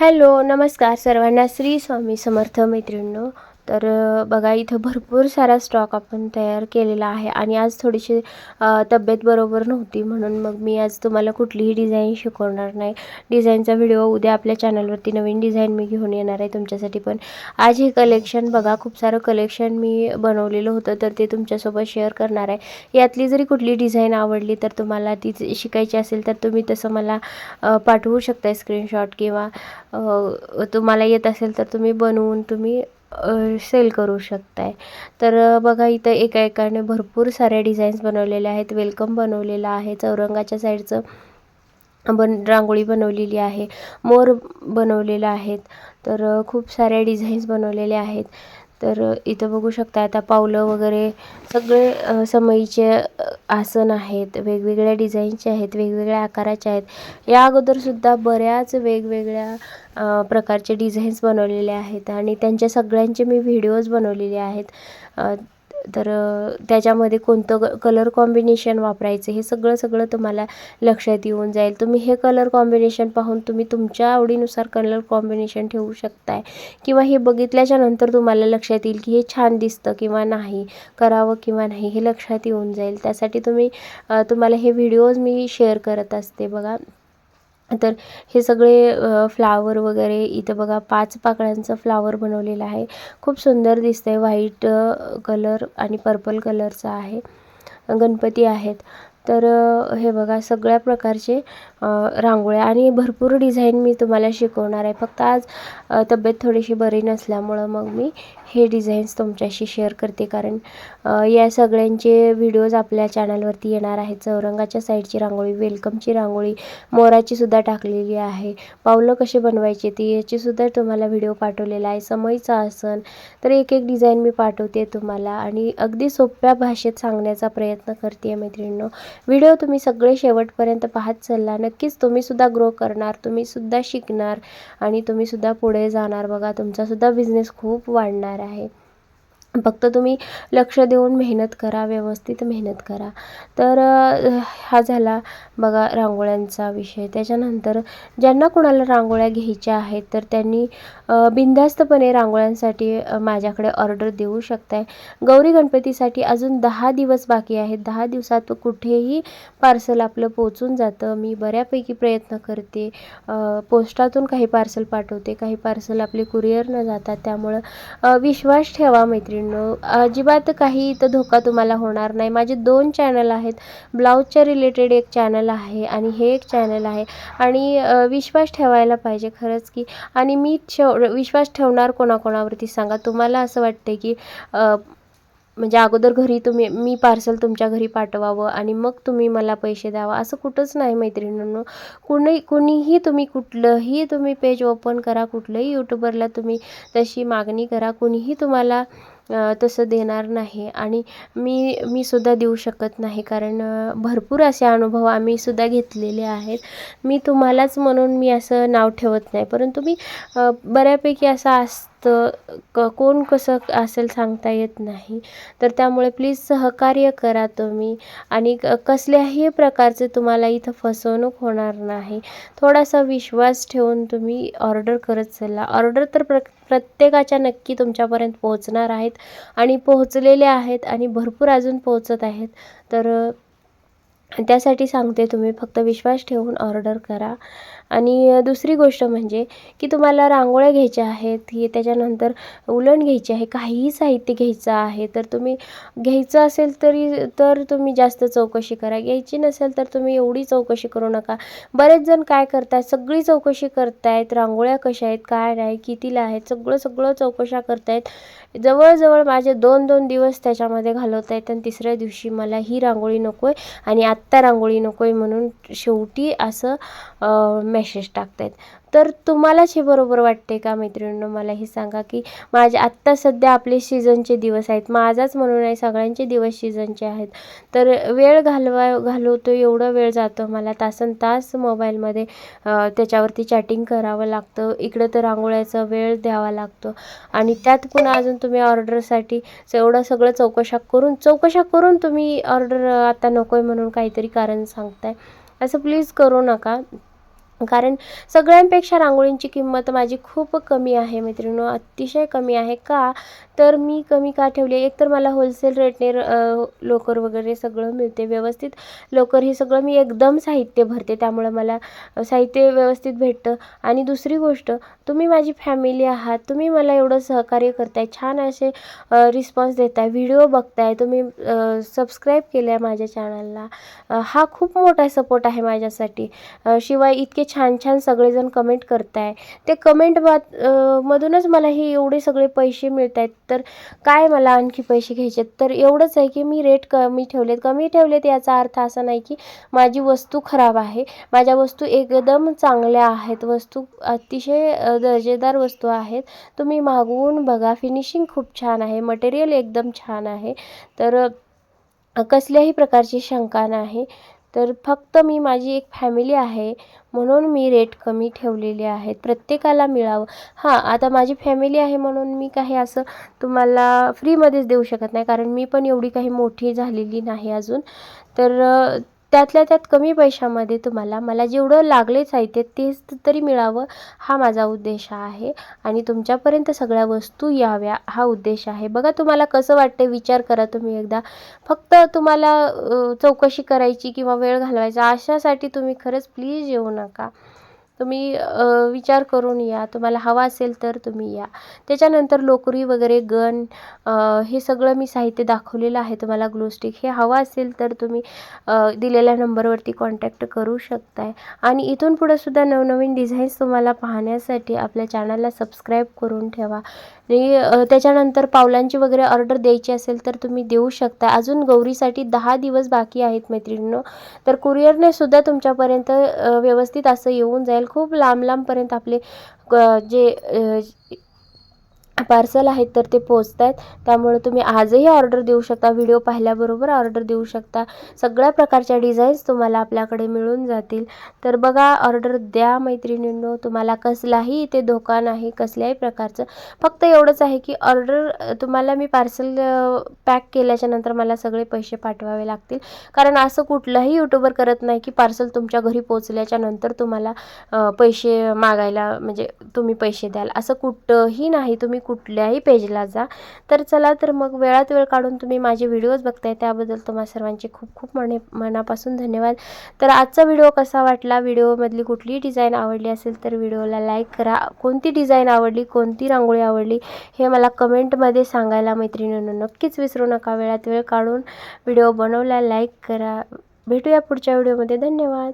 Hello नमस्कार सर्वांना. श्री स्वामी समर्थ मैत्रिणींनो तर बघा इथं भरपूर सारा स्टॉक आपण तयार केलेला आहे आणि आज थोडीशी तब्येत बरोबर नव्हती म्हणून मग मी आज तुम्हाला कुठलीही डिझाईन शिकवणार नाही. डिझाईनचा व्हिडिओ उद्या आपल्या चॅनलवरती नवीन डिझाईन मी घेऊन येणार आहे तुमच्यासाठी पण. आज हे कलेक्शन बघा खूप सारं कलेक्शन मी बनवलेलं होतं तर ते तुमच्यासोबत शेअर करणार आहे. यातली जरी कुठली डिझाईन आवडली तर तुम्हाला ती शिकायची असेल तर तुम्ही तसं मला पाठवू शकता स्क्रीनशॉट किंवा तुम्हाला येत असेल तर तुम्ही बनवून तुम्ही सेल करू शकताय. तर बघा इथं एका एकाने भरपूर साऱ्या डिझाईन्स बनवलेल्या आहेत. वेलकम बनवलेलं आहे. चौरंगाच्या साईडचं बन रांगोळी बनवलेली आहे. मोर बनवलेला आहेत. तर खूप साऱ्या डिझाईन्स बनवलेल्या आहेत. तर इथं बघू शकता आता पावलं वगैरे सगळे समईचे आसन आहेत वेगवेगळ्या डिझाईनचे आहेत वेगवेगळ्या आकाराचे आहेत. या अगोदरसुद्धा बऱ्याच वेगवेगळ्या प्रकारचे डिझाईन्स बनवलेले आहेत आणि त्यांच्या सगळ्यांचे मी व्हिडिओज बनवलेले आहेत. तर त्याच्यामध्ये कोणतं क कलर कॉम्बिनेशन वापरायचं हे सगळं सगळं तुम्हाला लक्षात येऊन जाईल. तुम्ही हे कलर कॉम्बिनेशन पाहून तुम्ही तुमच्या आवडीनुसार कलर कॉम्बिनेशन ठेवू शकताय. किंवा हे बघितल्याच्या नंतर तुम्हाला लक्षात येईल की हे छान दिसतं किंवा नाही करावं किंवा नाही हे लक्षात येऊन जाईल. त्यासाठी तुम्ही तुम्हाला हे व्हिडिओज मी शेअर करत असते बघा. तर हे सगळे फ्लावर वगैरे इथं बघा पाच पाकळ्यांचं फ्लावर बनवलेलं आहे. खूप सुंदर दिसतंय. व्हाईट कलर आणि पर्पल कलरचा आहे. गणपती आहेत. तर हे बघा सगळ्या प्रकारचे रांगोळ्या आणि भरपूर डिझाईन मी तुम्हाला शिकवणार आहे. फक्त आज तब्येत थोडीशी बरी नसल्यामुळं मग मी हे डिझाईन्स तुमच्याशी शेअर करते. कारण या सगळ्यांचे व्हिडिओज आपल्या चॅनलवरती येणार आहेत. चौरंगाच्या साईडची रांगोळी वेलकमची रांगोळी मोराचीसुद्धा टाकलेली आहे. पावलं कसे बनवायचे ती याचीसुद्धा तुम्हाला व्हिडिओ पाठवलेला आहे. समयचा आसन तर एक एक डिझाईन मी पाठवते तुम्हाला. आणि अगदी सोप्या भाषेत सांगण्याचा प्रयत्न करते मैत्रिणींनो. व्हिडिओ तुम्ही सगळे शेवटपर्यंत पाहत चालला. नक्कीच तुम्हीसुद्धा ग्रो करणार तुम्हीसुद्धा शिकणार आणि तुम्हीसुद्धा पुढे जाणार. बघा तुमचासुद्धा बिझनेस खूप वाढणार आहे. फक्त तुम्ही लक्ष देऊन मेहनत करा व्यवस्थित मेहनत करा. तर हा झाला बघा रांगोळ्यांचा विषय. त्याच्यानंतर ज्यांना कोणाला रांगोळ्या घ्यायच्या आहेत तर त्यांनी बिंदास्तपणे बिनधास्तपणे रांगोळ्यांसाठी माझ्याकडे ऑर्डर देऊ शकताय. गौरी गणपतीसाठी अजून दहा दिवस बाकी आहेत. दहा दिवसात कुठेही पार्सल आपलं पोचून जातं. मी बऱ्यापैकी प्रयत्न करते. पोस्टातून काही पार्सल पाठवते काही पार्सल आपले न जातात. त्यामुळं विश्वास ठेवा मैत्रिणी. मैत्रिणींनो अजिबात काही इथं धोका तुम्हाला होणार नाही. माझे दोन चॅनल आहेत. ब्लाऊजच्या रिलेटेड एक चॅनल आहे आणि हे एक चॅनल आहे. आणि विश्वास ठेवायला पाहिजे खरंच की. आणि मी ठेव विश्वास ठेवणार कोणाकोणावरती सांगा? तुम्हाला असं वाटते की म्हणजे अगोदर घरी तुम्ही मी पार्सल तुमच्या घरी पाठवावं आणि मग तुम्ही मला पैसे द्यावा? असं कुठंच नाही मैत्रिणींनो. कुणी कुणीही तुम्ही कुठलंही तुम्ही पेज ओपन करा. कुठलंही यूट्यूबरला तुम्ही तशी मागणी करा. कुणीही तुम्हाला तसं देणार नाही. आणि मी मी सुद्धा देऊ शकत नाही. कारण भरपूर असे अनुभव आम्ही सुद्धा घेतलेले आहेत. मी तुम्हालाच म्हणून मी असं नाव ठेवत नाही. परंतु मी बऱ्यापैकी असं तर क कोण कसं असेल सांगता येत नाही. तर त्यामुळे प्लीज सहकार्य करा तुम्ही. आणि क कसल्याही प्रकारचे तुम्हाला इथं फसवणूक होणार नाही. थोडासा विश्वास ठेवून तुम्ही ऑर्डर करत चला. ऑर्डर तर प्र प्रत्येकाच्या नक्की तुमच्यापर्यंत पोहोचणार आहेत. आणि पोहोचलेले आहेत आणि भरपूर अजून पोहोचत आहेत. तर त्यासाठी सांगते तुम्ही फक्त विश्वास ठेवून ऑर्डर करा. आणि दुसरी गोष्ट म्हणजे की तुम्हाला रांगोळ्या घ्यायच्या आहेत की त्याच्यानंतर उलण घ्यायची आहे काहीही साहित्य घ्यायचं आहे तर तुम्ही घ्यायचं असेल तरी तर तुम्ही जास्त चौकशी करा. घ्यायची नसेल तर तुम्ही एवढी चौकशी करू नका. बरेच जण काय करतात सगळी चौकशी करतायत रांगोळ्या कशा आहेत काय नाही कितीला आहेत सगळं सगळं चौकशा करतायत. जवळजवळ माझे दोन दोन दिवस त्याच्यामध्ये घालवत आहेत आणि तिसऱ्या दिवशी मला ही रांगोळी नको आहे आणि आत्ता रांगोळी नको आहे म्हणून शेवटी असं मेसेज टाकतायत. तर तुम्हालाच हे बरोबर वाटते का मैत्रिणींनो? मला हे सांगा की माझे आत्ता सध्या आपले सीझनचे दिवस आहेत. माझाच म्हणून आहे सगळ्यांचे दिवस सीझनचे आहेत. तर वेळ घालवा घालवतो एवढं वेळ जातो मला तासन तास मोबाईलमध्ये त्याच्यावरती चॅटिंग करावं लागतं. इकडं तर रांगोळ्याचा वेळ द्यावा लागतो. आणि त्यात पुन्हा अजून तुम्ही ऑर्डरसाठी एवढं सगळं चौकशा करून चौकशा करून तुम्ही ऑर्डर आता नको आहे म्हणून काहीतरी कारण सांगताय. असं प्लीज करू नका. कारण सगळ्यांपेक्षा रांगोळींची किंमत माझी खूप कमी आहे मैत्रिणींनो अतिशय कमी आहे. का? तर मी कमी का ठेवली आहे? एकतर मला होलसेल रेटने लोकर वगैरे सगळं मिळते व्यवस्थित. लोकर हे सगळं मी एकदम साहित्य भरते त्यामुळं मला साहित्य व्यवस्थित भेटतं. आणि दुसरी गोष्ट तुम्ही माझी फॅमिली आहात तुम्ही मला एवढं सहकार्य करताय छान असे रिस्पॉन्स देताय व्हिडिओ बघताय तुम्ही सबस्क्राईब केलं आहे माझ्या चॅनलला हा खूप मोठा सपोर्ट आहे माझ्यासाठी. शिवाय इतके छान छान सगळेजण कमेंट करताय. ते कमेंट बात मधूनच मला हे एवढे सगळे पैसे मिळत आहेत तर काय मला आणखी पैसे घ्यायचे आहेत? तर एवढंच आहे की मी रेट कमी ठेवलेत. कमी ठेवलेत याचा अर्थ असा नाही की माझी वस्तू खराब आहे. माझ्या वस्तू एकदम चांगल्या आहेत. वस्तू अतिशय दर्जेदार वस्तू आहेत. तुम्ही मागवून बघा. फिनिशिंग खूप छान आहे. मटेरियल एकदम छान आहे. तर कसल्याही प्रकारची शंका नाही. तर फक्त मी माझी एक फॅमिली आहे म्हणून मी रेट कमी ठेवलेले आहेत. प्रत्येकाला मिळावं. हां आता माझी फॅमिली आहे म्हणून मी काही असं तुम्हाला फ्रीमध्येच देऊ शकत नाही कारण मी पण एवढी काही मोठी झालेली नाही अजून. तर त्यातल्या त्यात कमी पैशामध्ये तुम्हाला मला जेवढं लागले साहित्य तेच तरी मिळावं हा माझा उद्देश आहे. आणि तुमच्यापर्यंत सगळ्या वस्तू याव्या हा उद्देश आहे. बघा तुम्हाला कसं वाटतं विचार करा तुम्ही एकदा. फक्त तुम्हाला चौकशी करायची किंवा वेळ घालवायचा अशासाठी तुम्ही खरंच प्लीज येऊ नका. तुम्ही विचार करून या. तुम्हाला हवा असेल तर तुम्ही या. त्याच्यानंतर लोकरी वगैरे गन हे सगळं मी साहित्य दाखवलेलं आहे तुम्हाला ग्लोस्टिक. हे हवं असेल तर तुम्ही दिलेल्या नंबरवरती कॉन्टॅक्ट करू शकताय. आणि इथून पुढंसुद्धा नवनवीन डिझाईन्स तुम्हाला पाहण्यासाठी आपल्या चॅनलला सबस्क्राईब करून ठेवा. आणि त्याच्यानंतर पावलांची वगैरे ऑर्डर द्यायची असेल तर तुम्ही देऊ शकता. अजून गौरीसाठी दहा दिवस बाकी आहेत मैत्रिणींनो. तर कुरिअरने सुद्धा तुमच्यापर्यंत व्यवस्थित असं येऊन जाईल. खूप लांब लांबपर्यंत आपले क- जे पार्सल आहेत तर ते पोचत आहेत त्यामुळे तुम्ही आजही ऑर्डर देऊ शकता. व्हिडिओ पाहिल्याबरोबर ऑर्डर देऊ शकता. सगळ्या प्रकारच्या डिझाईन्स तुम्हाला आपल्याकडे मिळून जातील. तर बघा ऑर्डर द्या मैत्रिणींनो. तुम्हाला कसलाही इथे धोका नाही कसल्याही प्रकारचं. फक्त एवढंच आहे की ऑर्डर तुम्हाला मी पार्सल पॅक केल्याच्यानंतर मला सगळे पैसे पाठवावे लागतील. कारण असं कुठलंही यूट्यूबर करत नाही की पार्सल तुमच्या घरी पोचल्याच्या नंतर तुम्हाला पैसे मागायला म्हणजे तुम्ही पैसे द्याल. असं कुठंही नाही. तुम्ही कुठल्याही पेजला जा. तर चला तर मग वेळात वेळ काढून तुम्ही माझे व्हिडिओज बघताय त्याबद्दल तुम्हा सर्वांचे खूप खूप मने मनापासून धन्यवाद. तर आजचा व्हिडिओ कसा वाटला? व्हिडिओमधली कुठलीही डिझाईन आवडली असेल तर व्हिडिओला लाईक करा. कोणती डिझाईन आवडली? कोणती रांगोळी आवडली? हे मला कमेंटमध्ये सांगायला मैत्रिणींनो नक्कीच विसरू नका. वेळात वेळ काढून व्हिडिओ बनवला लाईक करा. भेटूया पुढच्या व्हिडिओमध्ये. धन्यवाद.